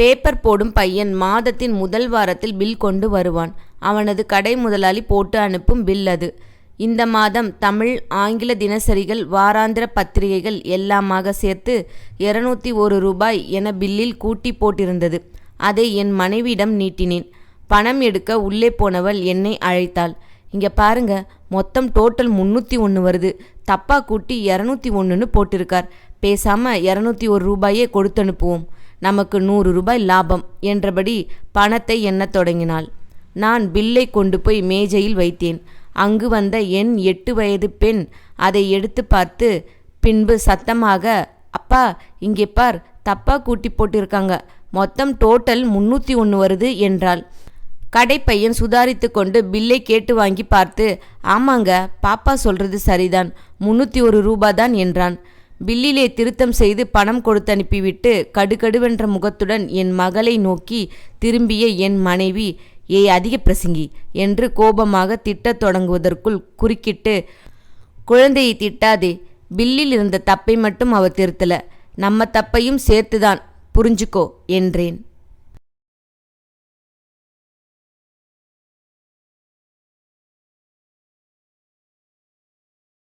Paper போடும் பையன் மாதத்தின் முதல் வாரத்தில் பில் கொண்டு வருவான். அவனது கடை முதலாளி போட்டு அனுப்பும் பில் அது. இந்த மாதம் தமிழ் ஆங்கில தினசரிகள் வாராந்திர பத்திரிகைகள் எல்லாமாக சேர்த்து இருநூத்தி ஒரு ரூபாய் என பில்லில் கூட்டி போட்டிருந்தது. அதை என் மனைவியிடம் நீட்டினேன். பணம் எடுக்க உள்ளே போனவள் என்னை அழைத்தாள். இங்க பாருங்க மொத்தம் டோட்டல் முந்நூற்றி ஒன்று வருது. தப்பா கூட்டி இரநூத்தி ஒன்றுன்னு போட்டிருக்கார். பேசாம இரநூத்தி ஒரு ரூபாயே கொடுத்து அனுப்புவோம் நமக்கு நூறு ரூபாய் லாபம் என்றபடி பணத்தை எண்ணத் தொடங்கினாள். நான் பில்லை கொண்டு போய் மேஜையில் வைத்தேன். அங்கு வந்த என் எட்டு வயது பெண் அதை எடுத்து பார்த்து பின்பு சத்தமாக அப்பா இங்கே பார் தப்பா கூட்டி போட்டிருக்காங்க. மொத்தம் டோட்டல் முந்நூற்றி ஒன்று வருது என்றாள். கடைப்பையன் சுதாரித்து கொண்டு பில்லை கேட்டு வாங்கி பார்த்து ஆமாங்க பாப்பா சொல்றது சரிதான். முன்னூற்றி ஒரு ரூபாதான் என்றான். பில்லிலே திருத்தம் செய்து பணம் கொடுத்து அனுப்பிவிட்டு கடுகடுவென்ற முகத்துடன் என் மகளை நோக்கி திரும்பிய என் மனைவி ஏய் அதிக பிரசங்கி என்று கோபமாக திட்டத் தொடங்குவதற்குள் குறுக்கிட்டு குழந்தையை திட்டாதே பில்லில் இருந்த தப்பை மட்டும் அவ திருத்தல. நம்ம தப்பையும் சேர்த்துதான் புரிஞ்சுக்கோ என்றேன்.